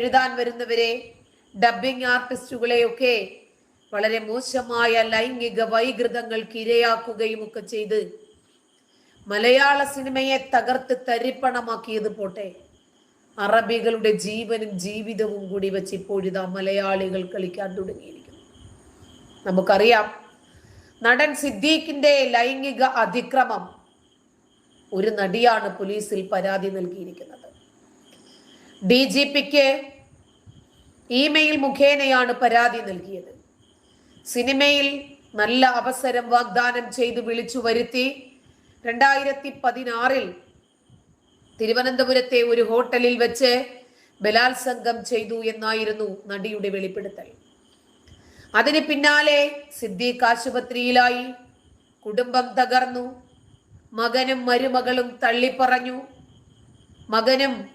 എഴുതാൻ വരുന്നവരെ ഡബിംഗ് ആർട്ടിസ്റ്റുകളെയൊക്കെ വളരെ മോശമായ ലൈംഗിക വൈകൃതങ്ങൾക്ക് ഇരയാക്കുകയും ഒക്കെ ചെയ്ത് മലയാള സിനിമയെ തകർത്ത് തരിപ്പണമാക്കിയത് പോട്ടെ. അറബികളുടെ ജീവനും ജീവിതവും കൂടി വെച്ച് ഇപ്പോഴിതാ മലയാളികൾ കളിക്കാൻ തുടങ്ങിയിരിക്കുന്നു. നമുക്കറിയാം നടൻ സിദ്ദീഖിന്റെ ലൈംഗിക അതിക്രമം ഒരു നടിയാണ് പോലീസിൽ പരാതി നൽകിയിരിക്കുന്നത്. ഡി ജി പിക്ക് ഇമെയിൽ മുഖേനയാണ് പരാതി നൽകിയത്. സിനിമയിൽ നല്ല അവസരം വാഗ്ദാനം ചെയ്ത് വിളിച്ചു വരുത്തി രണ്ടായിരത്തി പതിനാറിൽ തിരുവനന്തപുരത്തെ ഒരു ഹോട്ടലിൽ വെച്ച് ബലാത്സംഗം ചെയ്തു എന്നായിരുന്നു നടിയുടെ വെളിപ്പെടുത്തൽ. അതിന് പിന്നാലെ സിദ്ദീഖ് ആശുപത്രിയിലായി. കുടുംബം തകർന്നു. മകനും മരുമകളും തള്ളിപ്പറഞ്ഞു. മകനും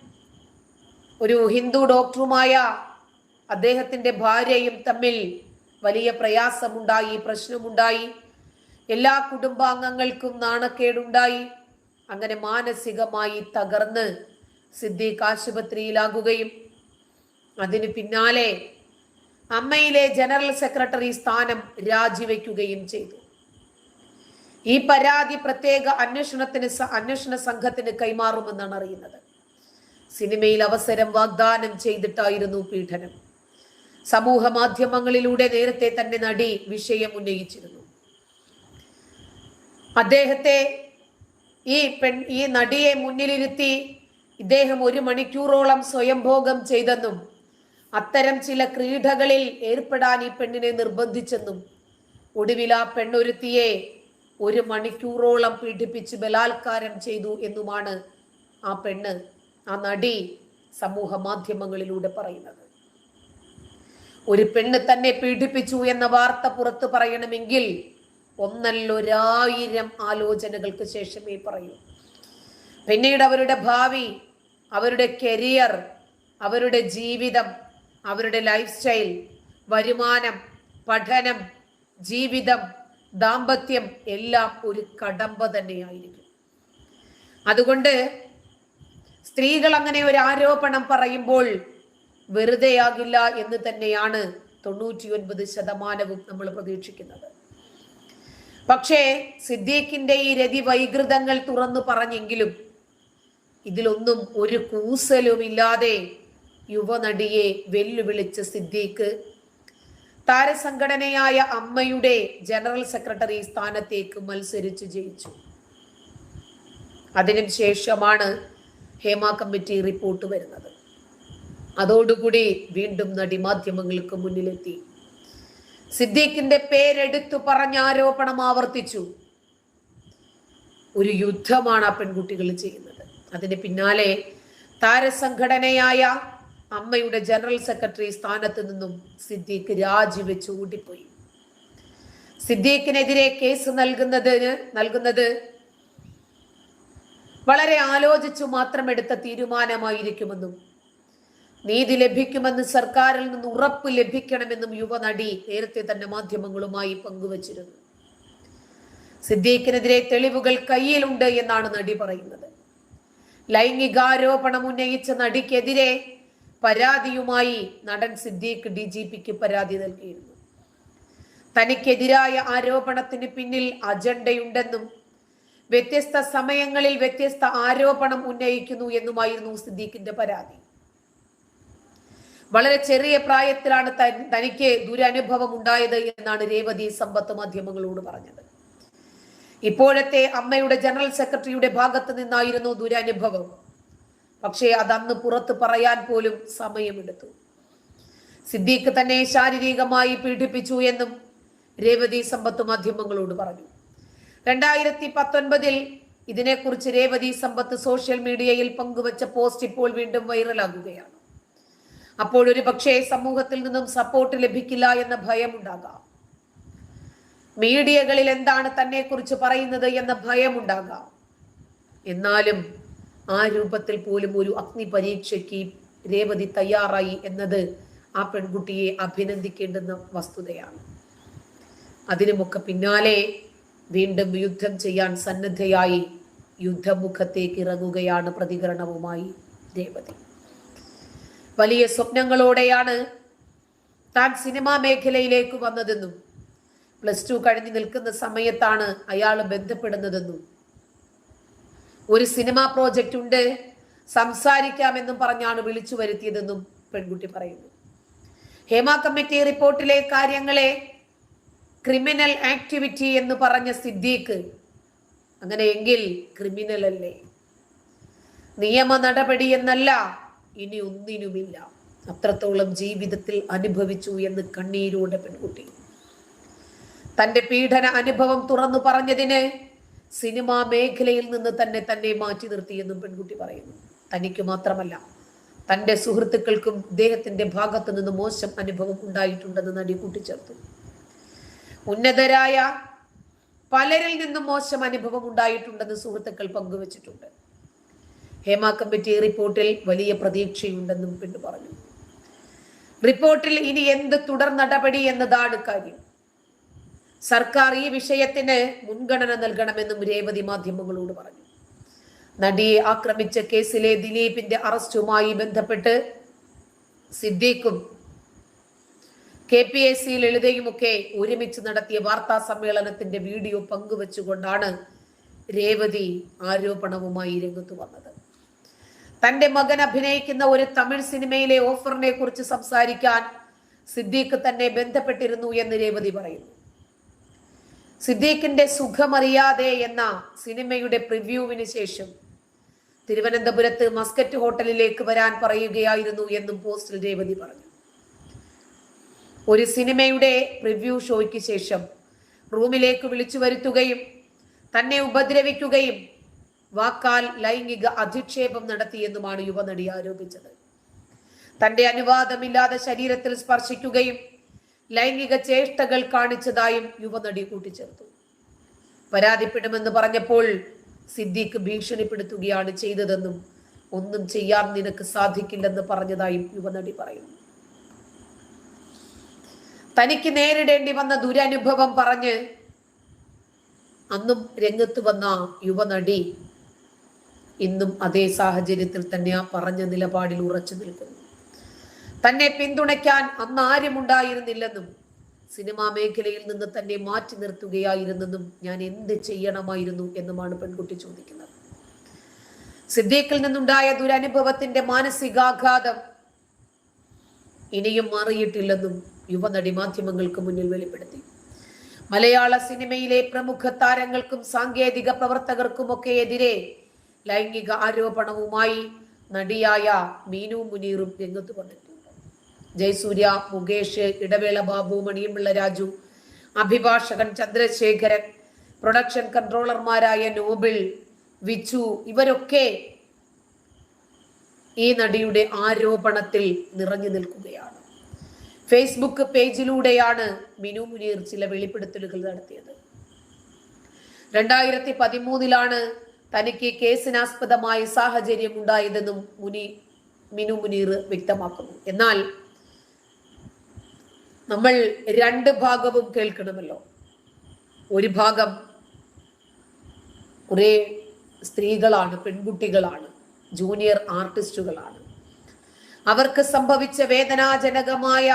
ഒരു ഹിന്ദു ഡോക്ടറുമായ അദ്ദേഹത്തിന്റെ ഭാര്യയും തമ്മിൽ വലിയ പ്രയാസമുണ്ടായി പ്രശ്നമുണ്ടായി. എല്ലാ കുടുംബാംഗങ്ങൾക്കും നാണക്കേടുണ്ടായി. അങ്ങനെ മാനസികമായി തകർന്ന് സിദ്ദീഖ് ആശുപത്രിയിലാകുകയും അതിന് പിന്നാലെ അമ്മയിലെ ജനറൽ സെക്രട്ടറി സ്ഥാനം രാജിവെക്കുകയും ചെയ്തു. ഈ പരാതി പ്രത്യേക അന്വേഷണത്തിന് അന്വേഷണ സംഘത്തിന് കൈമാറുമെന്നാണ് അറിയുന്നത്. സിനിമയിൽ അവസരം വാഗ്ദാനം ചെയ്തിട്ടായിരുന്നു പീഡനം. സമൂഹ മാധ്യമങ്ങളിലൂടെ നേരത്തെ തന്നെ നടി വിഷയം ഉന്നയിച്ചിരുന്നു. അദ്ദേഹത്തെ ഈ പെൺ ഈ നടിയെ മുന്നിലിരുത്തി ഇദ്ദേഹം ഒരു മണിക്കൂറോളം സ്വയംഭോഗം ചെയ്തെന്നും അത്തരം ചില ക്രീഡകളിൽ ഏർപ്പെടാൻ ഈ പെണ്ണിനെ നിർബന്ധിച്ചെന്നും ഒടുവിൽ ആ പെണ്ണൊരുത്തിയെ ഒരു മണിക്കൂറോളം പീഡിപ്പിച്ച് ബലാത്കാരം ചെയ്തു എന്നുമാണ് ആ പെണ്ണ് ആ നടി സമൂഹ മാധ്യമങ്ങളിലൂടെ പറയുന്നത്. ഒരു പെണ്ണ് തന്നെ പീഡിപ്പിച്ചു എന്ന വാർത്ത പുറത്തു പറയണമെങ്കിൽ ഒന്നല്ലൊരായിരം ആലോചനകൾക്ക് ശേഷമേ പറയൂ. പിന്നീട് അവരുടെ ഭാവി അവരുടെ കരിയർ അവരുടെ ജീവിതം അവരുടെ ലൈഫ് സ്റ്റൈൽ വരുമാനം പഠനം ജീവിതം ദാമ്പത്യം എല്ലാം ഒരു കടമ്പ തന്നെയായിരിക്കും. അതുകൊണ്ട് സ്ത്രീകൾ അങ്ങനെ ഒരു ആരോപണം പറയുമ്പോൾ വെറുതെയാകില്ല എന്ന് തന്നെയാണ് തൊണ്ണൂറ്റിയൊൻപത് ശതമാനവും നമ്മൾ പ്രതീക്ഷിക്കുന്നത്. പക്ഷേ സിദ്ദീഖിന്റെ ഈ രതി വൈകൃതങ്ങൾ തുറന്നു പറഞ്ഞെങ്കിലും ഇതിലൊന്നും ഒരു കൂസലുമില്ലാതെ യുവനടിയെ വെല്ലുവിളിച്ച് സിദ്ദീഖ് താരസംഘടനയായ അമ്മയുടെ ജനറൽ സെക്രട്ടറി സ്ഥാനത്തേക്ക് മത്സരിച്ച് ജയിച്ചു. അതിനു ശേഷമാണ് ഹേമ കമ്മിറ്റി റിപ്പോർട്ട് വരുന്നത്. അതോടുകൂടി വീണ്ടും നടി മാധ്യമങ്ങൾക്ക് മുന്നിലെത്തി. സിദ്ദീഖിന്റെ പേരെടുത്തു പറഞ്ഞ ആരോപണം ആവർത്തിച്ചു. ഒരു യുദ്ധമാണ് ആ പെൺകുട്ടികൾ ചെയ്യുന്നത്. അതിന് പിന്നാലെ താരസംഘടനയായ അമ്മയുടെ ജനറൽ സെക്രട്ടറി സ്ഥാനത്ത് നിന്നും സിദ്ദീഖ് രാജിവെച്ച് ഓടിപ്പോയി സിദ്ദീഖിനെതിരെ കേസ് നൽകുന്നതിന് നൽകുന്നത് വളരെ ആലോചിച്ചു മാത്രം എടുത്ത തീരുമാനമായിരിക്കുമെന്നും നീതി ലഭിക്കുമെന്ന് സർക്കാരിൽ നിന്ന് ഉറപ്പ് ലഭിക്കണമെന്നും യുവനടി നേരത്തെ തന്നെ മാധ്യമങ്ങളുമായി പങ്കുവച്ചിരുന്നു. സിദ്ദീഖിനെതിരെ തെളിവുകൾ കയ്യിലുണ്ട് എന്നാണ് നടി പറയുന്നത്. ലൈംഗികാരോപണം ഉന്നയിച്ച നടിക്കെതിരെ പരാതിയുമായി നടൻ സിദ്ദീഖ് ഡി ജി പിക്ക് പരാതി നൽകിയിരുന്നു. തനിക്കെതിരായ ആരോപണത്തിന് പിന്നിൽ അജണ്ടയുണ്ടെന്നും വ്യത്യസ്ത സമയങ്ങളിൽ വ്യത്യസ്ത ആരോപണം ഉന്നയിക്കുന്നു എന്നുമായിരുന്നു സിദ്ദീഖിന്റെ പരാതി. വളരെ ചെറിയ പ്രായത്തിലാണ് തനിക്ക് ദുരനുഭവം ഉണ്ടായത് എന്നാണ് രേവതി സമ്പത്ത് മാധ്യമങ്ങളോട് പറഞ്ഞത്. ഇപ്പോഴത്തെ അമ്മയുടെ ജനറൽ സെക്രട്ടറിയുടെ ഭാഗത്ത് നിന്നായിരുന്നു ദുരനുഭവം. പക്ഷേ അതന്ന് പുറത്ത് പറയാൻ പോലും സമയമെടുത്തു. സിദ്ദീഖ് തന്നെ ശാരീരികമായി പീഡിപ്പിച്ചു എന്നും രേവതി സമ്പത്ത് മാധ്യമങ്ങളോട് പറഞ്ഞു. രണ്ടായിരത്തി പത്തൊൻപതിൽ ഇതിനെക്കുറിച്ച് രേവതി സമ്പത്ത് സോഷ്യൽ മീഡിയയിൽ പങ്കുവച്ച പോസ്റ്റ് ഇപ്പോൾ വീണ്ടും വൈറലാകുകയാണ്. അപ്പോൾ ഒരു പക്ഷേ സമൂഹത്തിൽ നിന്നും സപ്പോർട്ട് ലഭിക്കില്ല എന്ന ഭയമുണ്ടാകാം മീഡിയകളിൽ എന്താണ് തന്നെ കുറിച്ച് പറയുന്നത് എന്ന ഭയമുണ്ടാകാം എന്നാലും ആ രൂപത്തിൽ പോലും ഒരു അഗ്നി പരീക്ഷയ്ക്ക് രേവതി തയ്യാറായി എന്നത് ആ പെൺകുട്ടിയെ അഭിനന്ദിക്കേണ്ടുന്ന വസ്തുതയാണ്. അതിനുമൊക്കെ പിന്നാലെ വീണ്ടും യുദ്ധം ചെയ്യാൻ സന്നദ്ധയായി യുദ്ധമുഖത്തേക്ക് ഇറങ്ങുകയാണ് പ്രതികരണവുമായി രേവതി. വലിയ സ്വപ്നങ്ങളോടെയാണ് താൻ സിനിമാ മേഖലയിലേക്ക് വന്നതെന്നും പ്ലസ് ടു കഴിഞ്ഞു നിൽക്കുന്ന സമയത്താണ് അയാൾ ബന്ധപ്പെടുന്നതെന്നും. ഒരു സിനിമാ പ്രോജക്റ്റ് ഉണ്ട് സംസാരിക്കാമെന്നും പറഞ്ഞാണ് വിളിച്ചു വരുത്തിയതെന്നും പെൺകുട്ടി പറയുന്നു. ഹേമ കമ്മിറ്റി റിപ്പോർട്ടിലെ കാര്യങ്ങളെ ക്രിമിനൽ ആക്ടിവിറ്റി എന്ന് പറഞ്ഞ സിദ്ദീഖ് അങ്ങനെയെങ്കിൽ ക്രിമിനൽ അല്ലേ നിയമ നടപടി എന്നല്ല ഇനി ഒന്നിനുമില്ല. അത്രത്തോളം ജീവിതത്തിൽ അനുഭവിച്ചു എന്ന് കണ്ണീരോടെ പെൺകുട്ടി. തന്റെ പീഡന അനുഭവം തുറന്നു പറഞ്ഞതിന് സിനിമാ മേഖലയിൽ നിന്ന് തന്നെ തന്നെ മാറ്റി നിർത്തിയെന്നും പെൺകുട്ടി പറയുന്നു. തനിക്ക് മാത്രമല്ല തന്റെ സുഹൃത്തുക്കൾക്കും ഇദ്ദേഹത്തിന്റെ ഭാഗത്തു നിന്ന് മോശം അനുഭവം ഉണ്ടായിട്ടുണ്ടെന്ന് നടി കൂട്ടിച്ചേർത്തു. ഉന്നതരായ പലരിൽ നിന്നും മോശം അനുഭവം ഉണ്ടായിട്ടുണ്ടെന്ന് സുഹൃത്തുക്കൾ പങ്കുവച്ചിട്ടുണ്ട്. ഹേമ കമ്മിറ്റി റിപ്പോർട്ടിൽ വലിയ പ്രതീക്ഷയുണ്ടെന്നും പെണ്ണു പറഞ്ഞു. റിപ്പോർട്ടിൽ ഇനി എന്ത് തുടർ നടപടി എന്നതാണ് കാര്യം. സർക്കാർ ഈ വിഷയത്തിന് മുൻഗണന നൽകണമെന്നും രേവതി മാധ്യമങ്ങളോട് പറഞ്ഞു. നടിയെ ആക്രമിച്ച കേസിലെ ദിലീപിന്റെ അറസ്റ്റുമായി ബന്ധപ്പെട്ട് സിദ്ദീഖും കെ പി എസ് സി ലളിതയുമൊക്കെ ഒരുമിച്ച് നടത്തിയ വാർത്താ സമ്മേളനത്തിന്റെ വീഡിയോ പങ്കുവച്ചുകൊണ്ടാണ് രേവതി ആരോപണവുമായി രംഗത്ത് വന്നത്. തന്റെ മകൻ അഭിനയിക്കുന്ന ഒരു തമിഴ് സിനിമയിലെ ഓഫറിനെ കുറിച്ച് സംസാരിക്കാൻ സിദ്ദീഖ് തന്നെ ബന്ധപ്പെട്ടിരുന്നു എന്ന് രേവതി പറയുന്നു. സിദ്ദീഖിന്റെ സുഖമറിയാതെ എന്ന സിനിമയുടെ പ്രിവ്യൂവിന് ശേഷം തിരുവനന്തപുരത്ത് മസ്കറ്റ് ഹോട്ടലിലേക്ക് വരാൻ പറയുകയായിരുന്നു എന്നും പോസ്റ്റിൽ രേവതി പറഞ്ഞു. ഒരു സിനിമയുടെ പ്രിവ്യൂ ഷോയ്ക്ക് ശേഷം റൂമിലേക്ക് വിളിച്ചു വരുത്തുകയും തന്നെ ഉപദ്രവിക്കുകയും വാക്കാൽ ലൈംഗിക അധിക്ഷേപം നടത്തിയെന്നുമാണ് യുവനടി ആരോപിച്ചത്. തന്റെ അനുവാദമില്ലാതെ ശരീരത്തിൽ സ്പർശിക്കുകയും ലൈംഗിക ചേഷ്ടകൾ കാണിച്ചതായും യുവനടി കൂട്ടിച്ചേർത്തു. പരാതിപ്പെടുമെന്ന് പറഞ്ഞപ്പോൾ സിദ്ദീഖ് ഭീഷണിപ്പെടുത്തുകയാണ് ചെയ്തതെന്നും ഒന്നും ചെയ്യാൻ നിനക്ക് സാധിക്കില്ലെന്ന് പറഞ്ഞതായും യുവനടി പറയുന്നു. തനിക്ക് നേരിടേണ്ടി വന്ന ദുരനുഭവം പറഞ്ഞ് അന്നും രംഗത്ത് വന്ന യുവനടി ഇന്നും അതേ സാഹചര്യത്തിൽ തന്നെ ആ പറഞ്ഞ നിലപാടിൽ ഉറച്ചു നിൽക്കുന്നു. തന്നെ പിന്തുണയ്ക്കാൻ അന്ന് ആരും ഉണ്ടായിരുന്നില്ലെന്നും സിനിമാ മേഖലയിൽ നിന്ന് തന്നെ മാറ്റി നിർത്തുകയായിരുന്നെന്നും ഞാൻ എന്ത് ചെയ്യണമായിരുന്നു എന്നുമാണ് പെൺകുട്ടി ചോദിക്കുന്നത്. സിദ്ദീഖിൽ നിന്നുണ്ടായ ദുരനുഭവത്തിന്റെ മാനസികാഘാതം ഇനിയും മാറിയിട്ടില്ലെന്നും യുവനടി മാധ്യമങ്ങൾക്ക് മുന്നിൽ വെളിപ്പെടുത്തി. മലയാള സിനിമയിലെ പ്രമുഖ താരങ്ങൾക്കും സാങ്കേതിക പ്രവർത്തകർക്കുമൊക്കെ എതിരെ ലൈംഗിക ആരോപണവുമായി നടിയായ മീനു മുനീറും രംഗത്ത് വന്നിട്ടുണ്ട്. ജയസൂര്യ മുകേഷ് ഇടവേള ബാബു മണിയമ്പിള്ള രാജു അഭിഭാഷകൻ ചന്ദ്രശേഖരൻ പ്രൊഡക്ഷൻ കൺട്രോളർമാരായ നോബിൾ വിച്ചു ഇവരൊക്കെ ഈ നടിയുടെ ആരോപണത്തിൽ നിറഞ്ഞു നിൽക്കുകയാണ്. ഫേസ്ബുക്ക് പേജിലൂടെയാണ് മിനു മുനീർ ചില വെളിപ്പെടുത്തലുകൾ നടത്തിയത്. രണ്ടായിരത്തി പതിമൂന്നിലാണ് തനിക്ക് കേസിനാസ്പദമായ സാഹചര്യം ഉണ്ടായതെന്നും മുനി മിനു മുനീർ വ്യക്തമാക്കുന്നു. എന്നാൽ നമ്മൾ രണ്ട് ഭാഗവും കേൾക്കണമല്ലോ. ഒരു ഭാഗം കുറെ സ്ത്രീകളാണ് പെൺകുട്ടികളാണ് ജൂനിയർ ആർട്ടിസ്റ്റുകളാണ്. അവർക്ക് സംഭവിച്ച വേദനാജനകമായ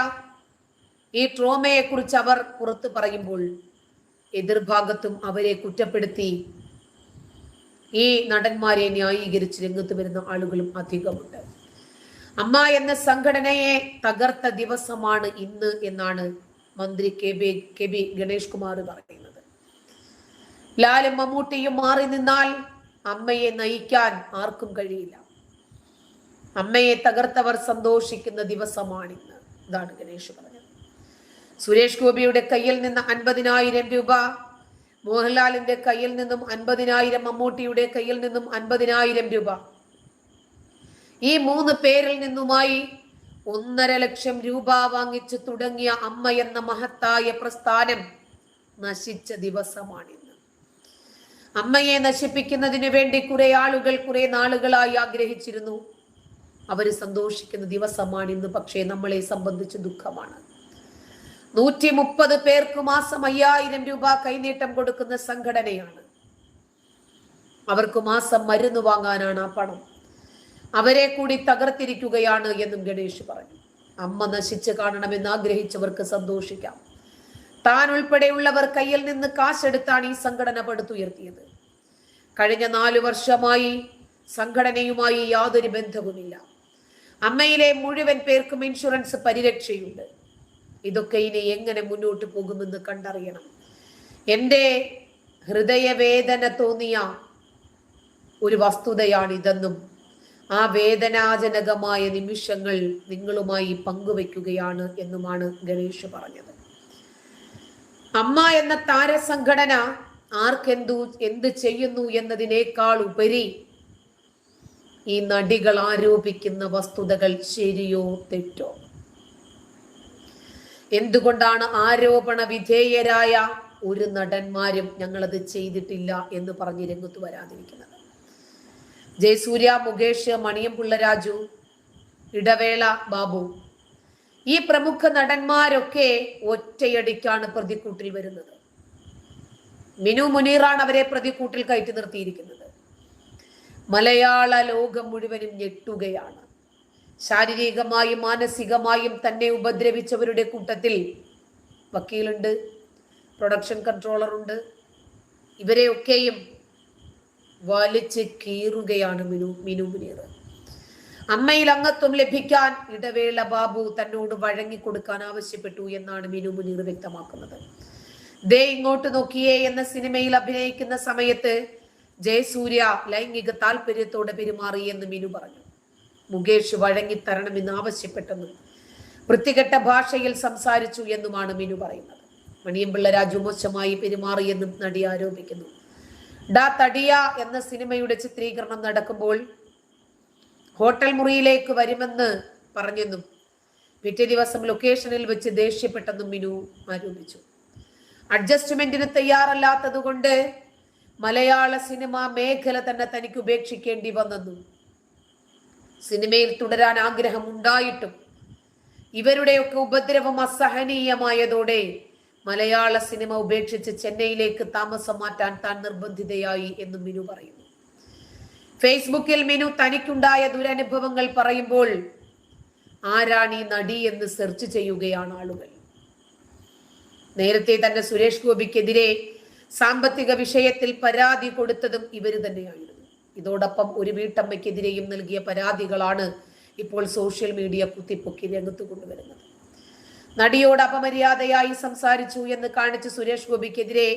ഈ ട്രോമയെക്കുറിച്ച് അവർ പുറത്തു പറയുമ്പോൾ എതിർഭാഗത്തും അവരെ കുറ്റപ്പെടുത്തി ഈ നടന്മാരെ ന്യായീകരിച്ച് രംഗത്ത് വരുന്ന ആളുകളും അധികമുണ്ട്. അമ്മ എന്ന സംഘടനയെ തകർത്ത ദിവസമാണ് ഇന്ന് എന്നാണ് മന്ത്രി K B K B Ganesh Kumar പറയുന്നത്. ലാലും മമ്മൂട്ടിയും മാറി നിന്നാൽ അമ്മയെ നയിക്കാൻ ആർക്കും കഴിയില്ല. അമ്മയെ തകർത്തവർ സന്തോഷിക്കുന്ന ദിവസമാണിന്ന് ഇതാണ് ഗണേഷ് പറഞ്ഞത്. സുരേഷ് ഗോപിയുടെ കയ്യിൽ നിന്ന് അൻപതിനായിരം രൂപ മോഹൻലാലിന്റെ കയ്യിൽ നിന്നും അൻപതിനായിരം മമ്മൂട്ടിയുടെ കയ്യിൽ നിന്നും അൻപതിനായിരം രൂപ. ഈ മൂന്ന് പേരിൽ നിന്നുമായി ഒന്നര ലക്ഷം രൂപ വാങ്ങിച്ചു തുടങ്ങിയ അമ്മ എന്ന മഹത്തായ പ്രസ്ഥാനം നശിച്ച ദിവസമാണിന്ന്. അമ്മയെ നശിപ്പിക്കുന്നതിന് വേണ്ടി കുറെ ആളുകൾ കുറെ നാളുകളായി ആഗ്രഹിച്ചിരുന്നു. അവർ സന്തോഷിക്കുന്ന ദിവസമാണിന്ന് പക്ഷേ നമ്മളെ സംബന്ധിച്ച് ദുഃഖമാണ്. നൂറ്റി മുപ്പത് പേർക്ക് മാസം അയ്യായിരം രൂപ കൈനീട്ടം കൊടുക്കുന്ന സംഘടനയാണ്. അവർക്ക് മാസം മരുന്ന് വാങ്ങാനാണ് ആ പണം. അവരെ കൂടി തകർത്തിരിക്കുകയാണ് എന്നും ഗണേഷ് പറഞ്ഞു. അമ്മ നശിച്ച് കാണണമെന്ന് ആഗ്രഹിച്ചവർക്ക് സന്തോഷിക്കാം. താൻ ഉൾപ്പെടെയുള്ളവർ കയ്യിൽ നിന്ന് കാശെടുത്താണ് ഈ സംഘടന പടുത്തുയർത്തിയത്. കഴിഞ്ഞ നാലു വർഷമായി സംഘടനയുമായി യാതൊരു ബന്ധവുമില്ല. അമ്മയിലെ മുഴുവൻ പേർക്കും ഇൻഷുറൻസ് പരിരക്ഷയുണ്ട്. ഇതൊക്കെ ഇനി എങ്ങനെ മുന്നോട്ട് പോകുമെന്ന് കണ്ടറിയണം. എന്റെ ഹൃദയവേദന തോന്നിയ ഒരു വസ്തുതയാണിതെന്നും ആ വേദനാജനകമായ നിമിഷങ്ങൾ നിങ്ങളുമായി പങ്കുവെക്കുകയാണ് എന്നുമാണ് ഗണേഷ് പറഞ്ഞത്. അമ്മ എന്ന താരസംഘടന ആർക്കെന്തു എന്ത് ചെയ്യുന്നു എന്നതിനേക്കാൾ ഉപരി ഈ നടികൾ ആരോപിക്കുന്ന വസ്തുതകൾ ശരിയോ തെറ്റോ? എന്തുകൊണ്ടാണ് ആരോപണ വിധേയരായ ഒരു നടന്മാരും ഞങ്ങളത് ചെയ്തിട്ടില്ല എന്ന് പറഞ്ഞ് രംഗത്ത് വരാതിരിക്കുന്നത്? ജയസൂര്യ മുകേഷ് മണിയം പിള്ളരാജു ഇടവേള ബാബു ഈ പ്രമുഖ നടന്മാരൊക്കെ ഒറ്റയടിക്കാണ് പ്രതിക്കൂട്ടിൽ വരുന്നത്. മിനു മുനീറാണ് അവരെ പ്രതിക്കൂട്ടിൽ കയറ്റി നിർത്തിയിരിക്കുന്നത്. മലയാള ലോകം മുഴുവനും ഞെട്ടുകയാണ്. ശാരീരികമായും മാനസികമായും തന്നെ ഉപദ്രവിച്ചവരുടെ കൂട്ടത്തിൽ വക്കീലുണ്ട് പ്രൊഡക്ഷൻ കൺട്രോളറുണ്ട് ഇവരെയൊക്കെയും വലിച്ച് കീറുകയാണ് മിനു മിനു മുനീർ. അമ്മയിൽ അംഗത്വം ലഭിക്കാൻ ഇടവേള ബാബു തന്നോട് വഴങ്ങിക്കൊടുക്കാൻ ആവശ്യപ്പെട്ടു എന്നാണ് മിനു മുനീർ വ്യക്തമാക്കുന്നത്. ദേ ഇങ്ങോട്ട് നോക്കിയേ എന്ന സിനിമയിൽ അഭിനയിക്കുന്ന സമയത്ത് ജയസൂര്യ ലൈംഗിക താല്പര്യത്തോടെ പെരുമാറി എന്ന് മിനു പറഞ്ഞു. മുകേഷ് വഴങ്ങിത്തരണമെന്ന് ആവശ്യപ്പെട്ടെന്നും വൃത്തികെട്ട ഭാഷയിൽ സംസാരിച്ചു എന്നുമാണ് മിനു പറയുന്നത്. മണിയമ്പിള്ള രാജു മോശമായി പെരുമാറിയെന്നും നടി ആരോപിക്കുന്നു. ഡാ തടിയ എന്ന സിനിമയുടെ ചിത്രീകരണം നടക്കുമ്പോൾ ഹോട്ടൽ മുറിയിലേക്ക് വരുമെന്ന് പറഞ്ഞെന്നും പിറ്റേ ദിവസം ലൊക്കേഷനിൽ വെച്ച് ദേഷ്യപ്പെട്ടെന്നും മിനു ആരോപിച്ചു. അഡ്ജസ്റ്റ്മെന്റിന് തയ്യാറല്ലാത്തത് കൊണ്ട് മലയാള സിനിമാ മേഖല തന്നെ തനിക്ക് ഉപേക്ഷിക്കേണ്ടി വന്നെന്നും സിനിമയിൽ തുടരാൻ ആഗ്രഹം ഉണ്ടായിട്ടും ഇവരുടെയൊക്കെ ഉപദ്രവം അസഹനീയമായതോടെ മലയാള സിനിമ ഉപേക്ഷിച്ച് ചെന്നൈയിലേക്ക് താമസം മാറ്റാൻ താൻ നിർബന്ധിതയായി എന്ന് മിനു പറയുന്നു. ഫേസ്ബുക്കിൽ മിനു തനിക്കുണ്ടായ ദുരനുഭവങ്ങൾ പറയുമ്പോൾ ആരാണ് ഈ നടി എന്ന് സെർച്ച് ചെയ്യുകയാണ് ആളുകൾ. നേരത്തെ തന്നെ സുരേഷ് ഗോപിക്കെതിരെ സാമ്പത്തിക വിഷയത്തിൽ പരാതി കൊടുത്തതും ഇവർ തന്നെയായിരുന്നു. ഇതോടൊപ്പം ഒരു വീട്ടമ്മയ്ക്കെതിരെയും നൽകിയ പരാതികളാണ് ഇപ്പോൾ സോഷ്യൽ മീഡിയ കുത്തിപ്പൊക്കി രംഗത്ത് കൊണ്ടുവരുന്നത്. നടിയോട് അപമര്യാദയായി സംസാരിച്ചു എന്ന് കാണിച്ച് സുരേഷ് ഗോപിക്കെതിരെ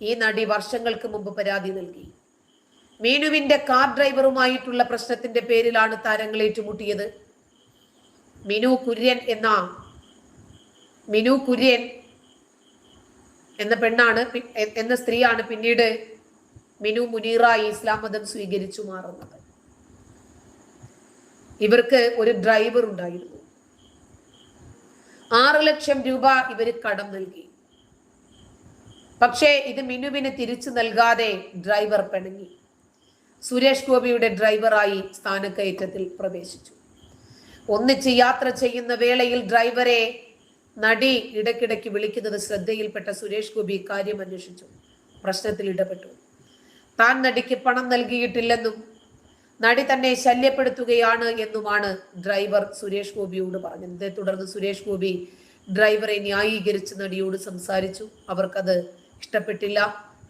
ഈ നടി വർഷങ്ങൾക്ക് മുമ്പ് പരാതി നൽകി. മീനുവിന്റെ കാർ ഡ്രൈവറുമായിട്ടുള്ള പ്രശ്നത്തിന്റെ പേരിലാണ് താരങ്ങൾ ഏറ്റുമുട്ടിയത്. മിനു കുര്യൻ എന്ന മിനു കുര്യൻ എന്ന പെണ്ണാണ് എന്ന സ്ത്രീയാണ് പിന്നീട് മിനു മുനീറായി ഇസ്ലാം മതം സ്വീകരിച്ചു മാറുന്നത്. ഇവർക്ക് ഒരു ഡ്രൈവർ ഉണ്ടായിരുന്നു. ആറ് ലക്ഷം രൂപ ഇവർ കടം നൽകി. പക്ഷേ ഇത് മിനുവിന് തിരിച്ചു നൽകാതെ ഡ്രൈവർ പിണങ്ങി. സുരേഷ് ഗോപിയുടെ ഡ്രൈവറായി സ്ഥാനക്കയറ്റത്തിൽ പ്രവേശിച്ചു. ഒന്നിച്ച് യാത്ര ചെയ്യുന്ന വേളയിൽ ഡ്രൈവറെ നടി ഇടയ്ക്കിടയ്ക്ക് വിളിക്കുന്നത് ശ്രദ്ധയിൽപ്പെട്ട സുരേഷ് ഗോപി കാര്യം അന്വേഷിച്ചു. പ്രശ്നത്തിൽ ഇടപെട്ടു. താൻ നടിക്ക് പണം നൽകിയിട്ടില്ലെന്നും നടി തന്നെ ശല്യപ്പെടുത്തുകയാണ് എന്നുമാണ് ഡ്രൈവർ സുരേഷ് ഗോപിയോട് പറഞ്ഞത്. തുടർന്ന് സുരേഷ് ഗോപി ഡ്രൈവറെ ന്യായീകരിച്ച് നടിയോട് സംസാരിച്ചു. അവർക്കത് ഇഷ്ടപ്പെട്ടില്ല.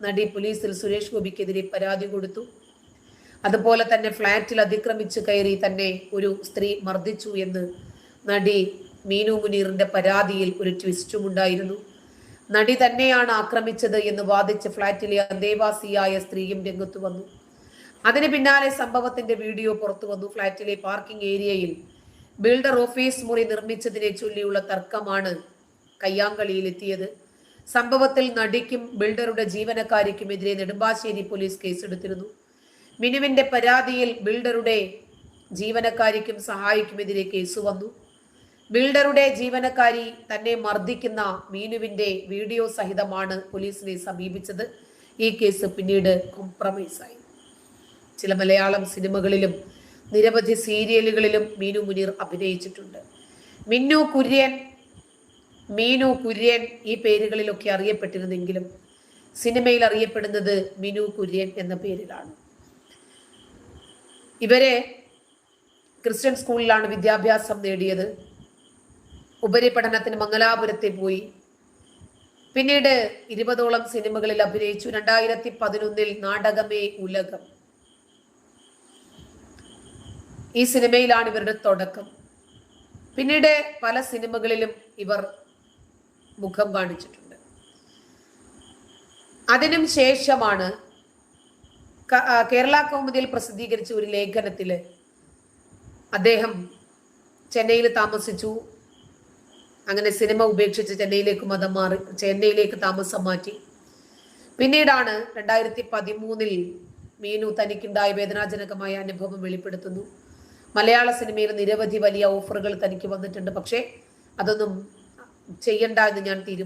നടി പോലീസിൽ സുരേഷ് ഗോപിക്കെതിരെ പരാതി കൊടുത്തു. അതുപോലെ തന്നെ ഫ്ളാറ്റിൽ അതിക്രമിച്ച് കയറി തന്നെ ഒരു സ്ത്രീ മർദ്ദിച്ചു എന്ന് നടി മീനു മുനീറിന്റെ പരാതിയിൽ ഒരു ട്വിസ്റ്റും ഉണ്ടായിരുന്നു. നടി തന്നെയാണ് ആക്രമിച്ചത് എന്ന് വാദിച്ച് ഫ്ളാറ്റിലെ അന്തേവാസിയായ സ്ത്രീയും രംഗത്തു വന്നു. അതിന് പിന്നാലെ സംഭവത്തിന്റെ വീഡിയോ പുറത്തു വന്നു. ഫ്ളാറ്റിലെ പാർക്കിംഗ് ഏരിയയിൽ ബിൽഡർ ഓഫീസ് മുറി നിർമ്മിച്ചതിനെ ചൊല്ലിയുള്ള തർക്കമാണ് കയ്യാങ്കളിയിലെത്തിയത്. സംഭവത്തിൽ നടിക്കും ബിൽഡറുടെ ജീവനക്കാരിക്കുമെതിരെ നെടുമ്പാശ്ശേരി പോലീസ് കേസെടുത്തിരുന്നു. മിനുവിന്റെ പരാതിയിൽ ബിൽഡറുടെ ജീവനക്കാരിക്കും സഹായിക്കുമെതിരെ കേസ് വന്നു. ബിൽഡറുടെ ജീവനക്കാരി തന്നെ മർദ്ദിക്കുന്ന മീനുവിന്റെ വീഡിയോ സഹിതമാണ് പോലീസിനെ സമീപിച്ചത്. ഈ കേസ് പിന്നീട് കോംപ്രമൈസായി ചില മലയാളം സിനിമകളിലും നിരവധി സീരിയലുകളിലും മീനു മുനീർ അഭിനയിച്ചിട്ടുണ്ട്. മിന്നു കുര്യൻ മീനു കുര്യൻ ഈ പേരുകളിലൊക്കെ അറിയപ്പെട്ടിരുന്നെങ്കിലും സിനിമയിൽ അറിയപ്പെടുന്നത് മിനു കുര്യൻ എന്ന പേരിലാണ്. ഇവരെ ക്രിസ്ത്യൻ സ്കൂളിലാണ് വിദ്യാഭ്യാസം നേടിയത്. ഉപരിപഠനത്തിന് മംഗലാപുരത്തിൽ പോയി. പിന്നീട് ഇരുപതോളം സിനിമകളിൽ അഭിനയിച്ചു. രണ്ടായിരത്തി പതിനൊന്നിൽ നാടകമേ ഉലകം. ഈ സിനിമയിലാണ് ഇവരുടെ തുടക്കം. പിന്നീട് പല സിനിമകളിലും ഇവർ മുഖം കാണിച്ചിട്ടുണ്ട്. അതിനും ശേഷമാണ് കേരള കൗമുദിയിൽ പ്രസിദ്ധീകരിച്ച ഒരു ലേഖനത്തിൽ അദ്ദേഹം ചെന്നൈയിൽ താമസിച്ചു. അങ്ങനെ സിനിമ ഉപേക്ഷിച്ച് ചെന്നൈയിലേക്ക് മതം മാറി ചെന്നൈയിലേക്ക് താമസം മാറ്റി. പിന്നീടാണ് രണ്ടായിരത്തി പതിമൂന്നിൽ മീനു തനിക്കുണ്ടായ വേദനാജനകമായ അനുഭവം വെളിപ്പെടുത്തുന്നു. മലയാള സിനിമയിൽ നിരവധി വലിയ ഓഫറുകൾ തനിക്ക് വന്നിട്ടുണ്ട്. പക്ഷേ അതൊന്നും ചെയ്യണ്ട എന്ന് ഞാൻ തീരുമാനിച്ചു